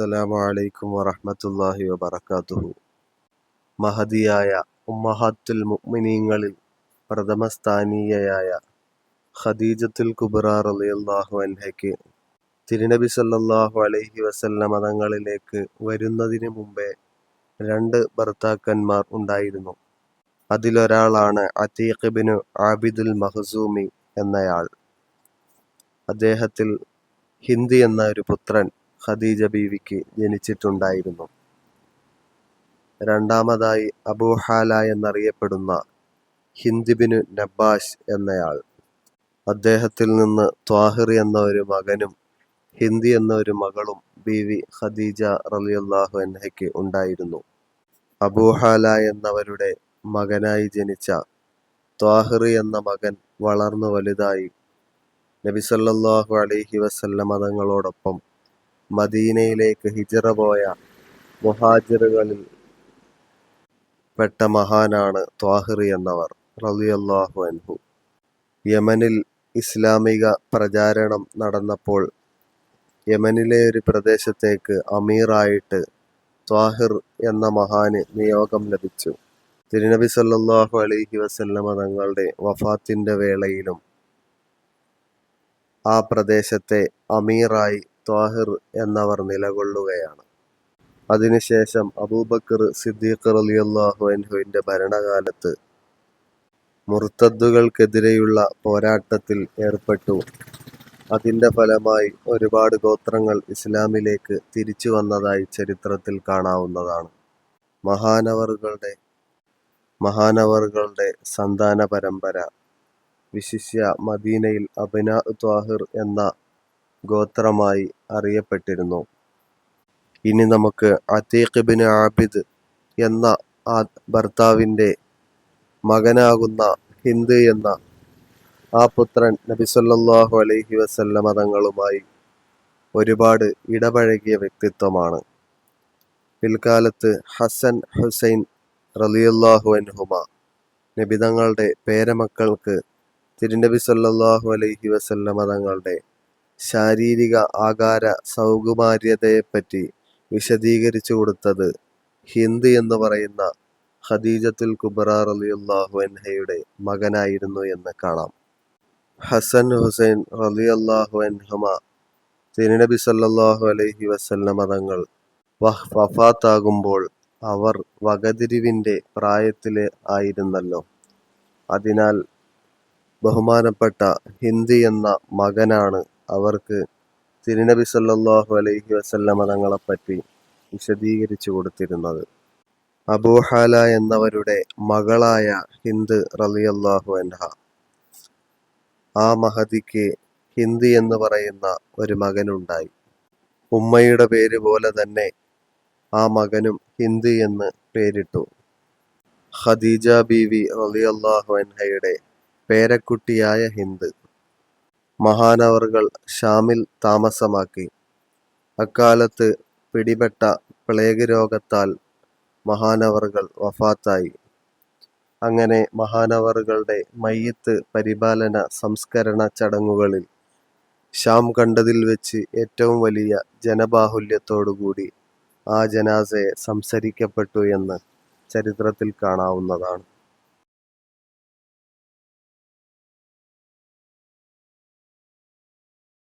അസ്സലാമു അലൈക്കും വറഹമത്തല്ലാഹി വബറകാതുഹു. മഹദിയായ ഉമ്മഹാത്തുൽ മുഅ്മിനീങ്ങളിൽ പ്രഥമ സ്ഥാനീയയായ ഖദീജത്തുൽ കുബ്ര റളിയല്ലാഹു അൻഹയ്ക്ക് തിരുനബി സല്ലല്ലാഹു അലൈഹി വസല്ല മതങ്ങളിലേക്ക് വരുന്നതിന് മുമ്പേ രണ്ട് ഭർത്താക്കന്മാർ ഉണ്ടായിരുന്നു. അതിലൊരാളാണ് അതീഖ് ആബിദുൽ മഹസൂമി എന്നയാൾ. അദ്ദേഹത്തിൽ ഹിന്ദി എന്ന ഒരു പുത്രൻ ഖദീജ ബീവിക്ക് ജനിച്ചിട്ടുണ്ടായിരുന്നു. രണ്ടാമതായി അബൂഹാല എന്നറിയപ്പെടുന്ന ഹിന്ദിബിനു നബ്ബാഷ് എന്നയാൾ. അദ്ദേഹത്തിൽ നിന്ന് ത്വാഹിർ എന്ന ഒരു മകനും ഹിന്ദി എന്ന ഒരു മകളും ബീവി ഖദീജ റളിയല്ലാഹു അൻഹയ്ക്ക് ഉണ്ടായിരുന്നു. അബൂഹാല എന്നവരുടെ മകനായി ജനിച്ച ത്വാഹിർ എന്ന മകൻ വളർന്നു വലുതായി. നബിസല്ലാഹു അലൈഹി വസല്ലമ തങ്ങളോടൊപ്പം മദീനയിലേക്ക് ഹിജറ പോയ മുഹാജിറുകളിൽ പെട്ട മഹാനാണ് ത്വാഹിർ എന്നവർ റളിയല്ലാഹു അൻഹു. യമനിൽ ഇസ്ലാമിക പ്രചാരണം നടന്നപ്പോൾ യമനിലെ ഒരു പ്രദേശത്തേക്ക് അമീറായിട്ട് ത്വാഹിർ എന്ന മഹാന് നിയോഗം ലഭിച്ചു. തിരുനബി സല്ലാഹു അലൈഹി വസല്ലമ തങ്ങളുടെ വഫാത്തിന്റെ വേളയിലും ആ പ്രദേശത്തെ അമീറായി ത്വാഹിർ എന്നവർ നിലകൊള്ളുകയാണ്. അതിനുശേഷം അബൂബക്കർ സിദ്ദീഖ് റളിയല്ലാഹു അൻഹുവിന്റെ ഭരണകാലത്ത് മുർത്തദ്ദുകൾക്കെതിരെയുള്ള പോരാട്ടത്തിൽ ഏർപ്പെട്ടു. അതിന്റെ ഫലമായി ഒരുപാട് ഗോത്രങ്ങൾ ഇസ്ലാമിലേക്ക് തിരിച്ചു വന്നതായി ചരിത്രത്തിൽ കാണാവുന്നതാണ്. മഹാനവറുകളുടെ മഹാനവറുകളുടെ സന്താന പരമ്പര വിശിഷ്യ മദീനയിൽ അബിന ത്വാഹിർ എന്ന ഗോത്രമായി അറിയപ്പെട്ടിരുന്നു. ഇനി നമുക്ക് അതീഖ് ആബിദ് എന്ന ആ ഭർത്താവിന്റെ മകനാകുന്ന ഹിന്ദ് എന്ന ആ പുത്രൻ നബി സല്ലല്ലാഹു അലൈഹി വസല്ലമ തങ്ങളുമായി ഒരുപാട് ഇടപഴകിയ വ്യക്തിത്വമാണ്. പിൽക്കാലത്ത് ഹസൻ ഹുസൈൻ റളിയല്ലാഹു അൻഹുമ നബി തങ്ങളുടെ പേരമക്കൾക്ക് തിരുനബി സല്ലല്ലാഹു അലൈഹി വസല്ലമ തങ്ങളുടെ ശാരീരിക ആകാര സൗകുമാര്യതയെപ്പറ്റി വിശദീകരിച്ചു കൊടുത്തത് ഹിന്ദ് എന്ന് പറയുന്ന ഖദീജത്തുൽ കുബ്ര റളിയല്ലാഹു അൻഹയുടെ മകനായിരുന്നു എന്ന് കാണാം. ഹസൻ ഹുസൈൻ റളിയല്ലാഹു എൻഹമ തിരുനബി സല്ലാഹു അലൈഹി വസല്ലമ മതങ്ങൾ വഫാത്താകുമ്പോൾ അവർ വകതിരിവിന്റെ പ്രായത്തിൽ ആയിരുന്നല്ലോ. അതിനാൽ ബഹുമാനപ്പെട്ട ഹിന്ദി എന്ന മകനാണ് അവർക്ക് തിരുനബി സല്ലാഹു അലൈഹി വസല്ലമ തങ്ങളെപ്പറ്റി വിശദീകരിച്ചു കൊടുത്തിരുന്നത്. അബൂഹാല എന്നവരുടെ മകളായ ഹിന്ദ് റളിയല്ലാഹു അൻഹ. ആ മഹതിക്ക് ഹിന്ദി എന്ന് പറയുന്ന ഒരു മകനുണ്ടായി. ഉമ്മയുടെ പേര് പോലെ തന്നെ ആ മകനും ഹിന്ദി എന്ന് പേരിട്ടു. ഖദീജ ബീവി റളിയല്ലാഹു അൻഹയുടെ പേരക്കുട്ടിയായ ഹിന്ദ്. മഹാനവറുകൾ ഷാമിൽ താമസമാക്കി. അക്കാലത്ത് പിടിപെട്ട പ്ലേഗ് രോഗത്താൽ മഹാനവറുകൾ വഫാത്തായി. അങ്ങനെ മഹാനവറുകളുടെ മയ്യത്ത് പരിപാലന സംസ്കരണ ചടങ്ങുകളിൽ ഷാം കണ്ടതിൽ വെച്ച് ഏറ്റവും വലിയ ജനബാഹുല്യത്തോടുകൂടി ആ ജനാസയെ സംസരിക്കപ്പെട്ടു എന്ന് ചരിത്രത്തിൽ കാണാവുന്നതാണ്.